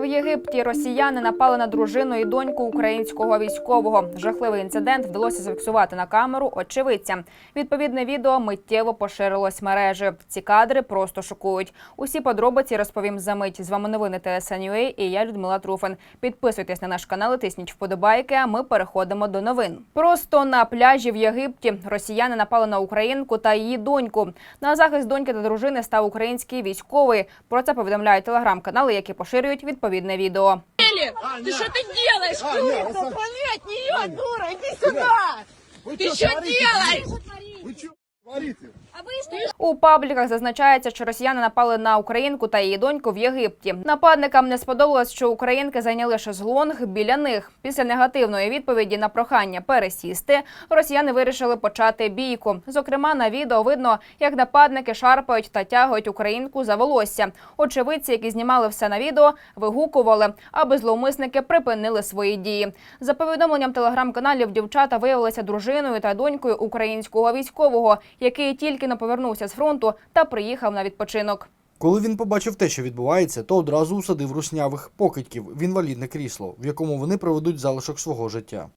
В Єгипті росіяни напали на дружину і доньку українського військового. Жахливий інцидент вдалося зафіксувати на камеру очевидцям. Відповідне відео миттєво поширилось мережею. Ці кадри просто шокують. Усі подробиці розповім за мить. З вами новини ТСНЮА і я Людмила Труфан. Підписуйтесь на наш канал, і тисніть вподобайки. А ми переходимо до новин. Просто на пляжі в Єгипті росіяни напали на українку та її доньку. На захист доньки та дружини став український військовий. Про це повідомляють телеграм-канали, які поширюють відповідне відео. Ты что ты делаешь? Курицу, отвали от нее, дура, иди сюда! Ты что делаешь? Вы что творите? У пабліках зазначається, що росіяни напали на українку та її доньку в Єгипті. Нападникам не сподобалось, що українки зайняли шезлонг біля них. Після негативної відповіді на прохання пересісти, росіяни вирішили почати бійку. Зокрема, на відео видно, як нападники шарпають та тягують українку за волосся. Очевидці, які знімали все на відео, вигукували, аби зловмисники припинили свої дії. За повідомленням телеграм-каналів, дівчата виявилися дружиною та донькою українського військового, який тільки не повернувся з фронту та приїхав на відпочинок. Коли він побачив те, що відбувається, то одразу усадив руснявих покидьків в інвалідне крісло, в якому вони проведуть залишок свого життя.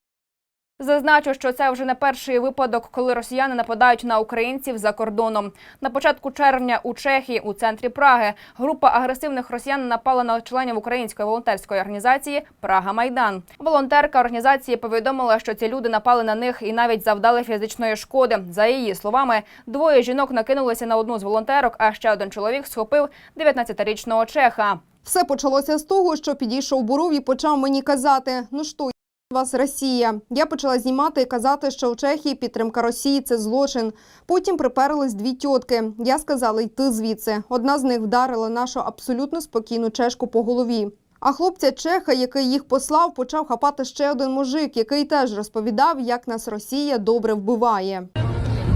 Зазначу, що це вже не перший випадок, коли росіяни нападають на українців за кордоном. На початку червня у Чехії, у центрі Праги, група агресивних росіян напала на членів української волонтерської організації Прага Майдан. Волонтерка організації повідомила, що ці люди напали на них і навіть завдали фізичної шкоди. За її словами, двоє жінок накинулися на одну з волонтерок, а ще один чоловік схопив 19-річного чеха. Все почалося з того, що підійшов Буров і почав мені казати: ну що, вас Росія. Я почала знімати і казати, що в Чехії підтримка Росії це злочин. Потім приперлись дві тітки. Я сказала йти звідси. Одна з них вдарила нашу абсолютно спокійну чешку по голові. А хлопця Чеха, який їх послав, почав хапати ще один мужик, який теж розповідав, як нас Росія добре вбиває.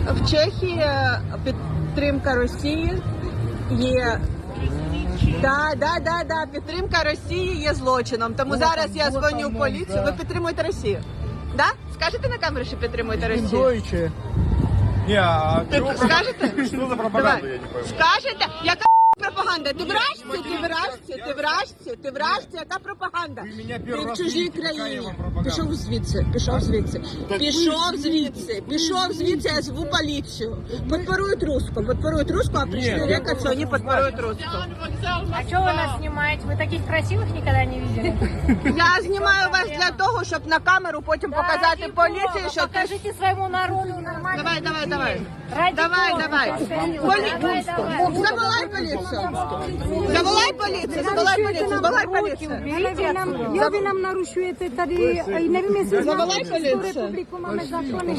В Чехії е, підтримка Росії є. Да, да, да, да. Підтримка Росії є злочином. Тому зараз я дзвоню в поліцію. Ви підтримуєте Росію? Да? Скажете на камеру, що підтримуєте Росію? Дойче. Не, а чего- скажете? Что за пропаганда, Давай. я не пойму. Скажете? Яка пропаганда? Ти вражці, ти вражці, ти вражці, ти вражці, яка пропаганда? Ви мене Ти перший в раз чужій видите, яка я країні. вам пропаганда? Пішов звідси, пішов звідси. Так Пішов ви- звідси, пішов звідси, я зву поліцію. Подпорують руску, подпорують руску, а прийшли Ні. рекать, що вони подпорують руску. А что вы нас снимаете? Мы таких красивых никогда не видели. Я знімаю вас для того, щоб на камеру потім показати Ради поліції, бога, що ти... покажите своему народу нормально. Давай, давай, давай. Ради Давай, бога, давай. повторила. Полі... Давай, давай. Заволай поліцію. Заволай поліцію, заволай поліцію, заволай поліцію. Берите отсюда. Ви нам нарушуєте тоді, і не вмісті Заволай поліцію.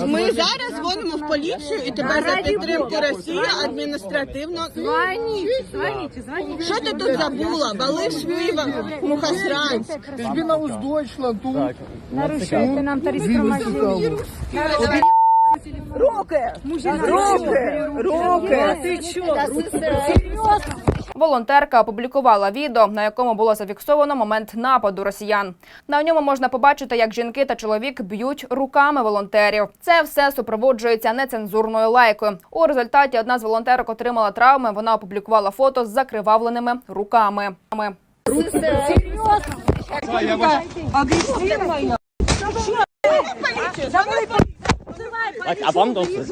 Ми зараз дзвонимо в поліцію і тебе за підтримку Росії адміністративно. Звоните, звоните, звоните. Що ти тут забула? Бали свій Мухасранськ. Ты ж aus Deutschland, du. Нарушуєте нам тариф громадян. Руки! Руки! Руки! Ти чого? Волонтерка опублікувала відео, на якому було зафіксовано момент нападу росіян. На ньому можна побачити, як жінки та чоловік б'ють руками волонтерів. Це все супроводжується нецензурною лайкою. У результаті одна з волонтерок отримала травми. Вона опублікувала фото з закривавленими руками. А вам досить?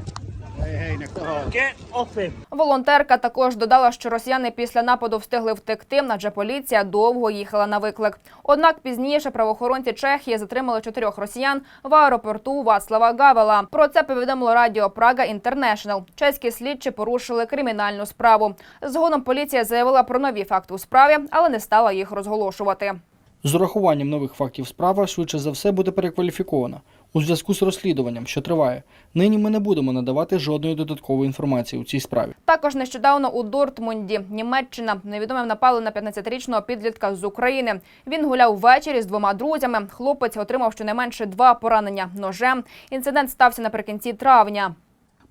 Волонтерка також додала, що росіяни після нападу встигли втекти, адже поліція довго їхала на виклик. Однак пізніше правоохоронці Чехії затримали чотирьох росіян в аеропорту Вацлава Гавела. Про це повідомило радіо Прага Інтернешнл. Чеські слідчі порушили кримінальну справу. Згодом поліція заявила про нові факти у справі, але не стала їх розголошувати. З урахуванням нових фактів справа швидше за все буде перекваліфікована У зв'язку з розслідуванням, що триває, нині ми не будемо надавати жодної додаткової інформації у цій справі. Також нещодавно у Дортмунді, Німеччина, невідомим напали на 15-річного підлітка з України. Він гуляв ввечері з двома друзями. Хлопець отримав щонайменше два поранення ножем. Інцидент стався наприкінці травня.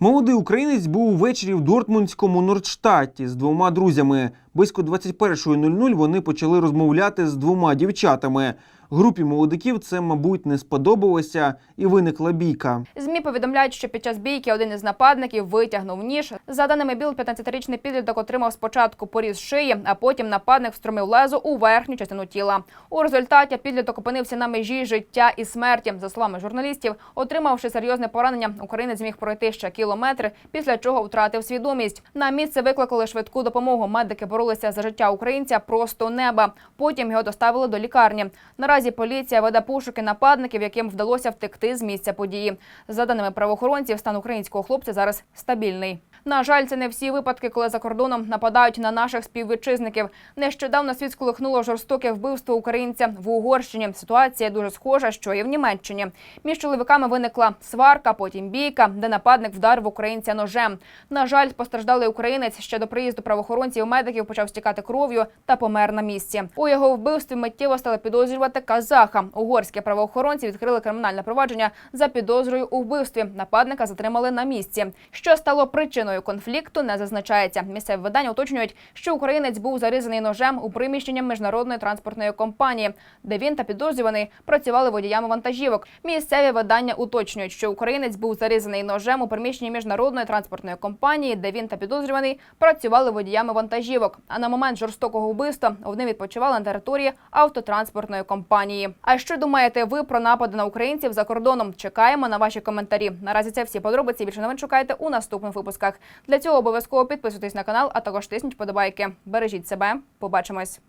Молодий українець був увечері в Дортмундському Нордштаті з двома друзями. Близько 21.00 вони почали розмовляти з двома дівчатами. Групі молодиків це, мабуть, не сподобалося і виникла бійка. ЗМІ повідомляють, що під час бійки один із нападників витягнув ніж. За даними БІЛ, 15-річний підліток отримав спочатку поріз шиї, а потім нападник встромив лезо у верхню частину тіла. У результаті підліток опинився на межі життя і смерті. За словами журналістів, отримавши серйозне поранення, українець зміг пройти ще кілометри, після чого втратив свідомість. На місце викликали швидку допомогу. Медики боролися за життя українця просто неба. Потім його доставили до лікарні. Наразі поліція веде пошуки нападників, яким вдалося втекти з місця події. За даними правоохоронців, стан українського хлопця зараз стабільний. На жаль, це не всі випадки, коли за кордоном нападають на наших співвітчизників. Нещодавно світ сколихнуло жорстоке вбивство українця в Угорщині. Ситуація дуже схожа, що і в Німеччині. Між чоловіками виникла сварка, потім бійка, де нападник вдарив українця ножем. На жаль, постраждалий українець ще до приїзду правоохоронців медиків почав стікати кров'ю та помер на місці. У його вбивстві миттєво стали підозрювати казаха. Угорські правоохоронці відкрили кримінальне провадження за підозрою у вбивстві. Нападника затримали на місці. Що стало причиною конфлікту, не зазначається. Місцеві видання уточнюють, що українець був зарізаний ножем у приміщенні міжнародної транспортної компанії, де він та підозрюваний працювали водіями вантажівок. Місцеві видання уточнюють, що українець був зарізаний ножем у приміщенні міжнародної транспортної компанії, де він та підозрюваний працювали водіями вантажівок. А на момент жорстокого вбивства вони відпочивали на території автотранспортної компанії. А що думаєте ви про напади на українців за кордоном? Чекаємо на ваші коментарі. Наразі це всі подробиці. Більше новин шукайте у наступних випусках. Для цього обов'язково підписуйтесь на канал, а також тисніть подобайки. Бережіть себе. Побачимось.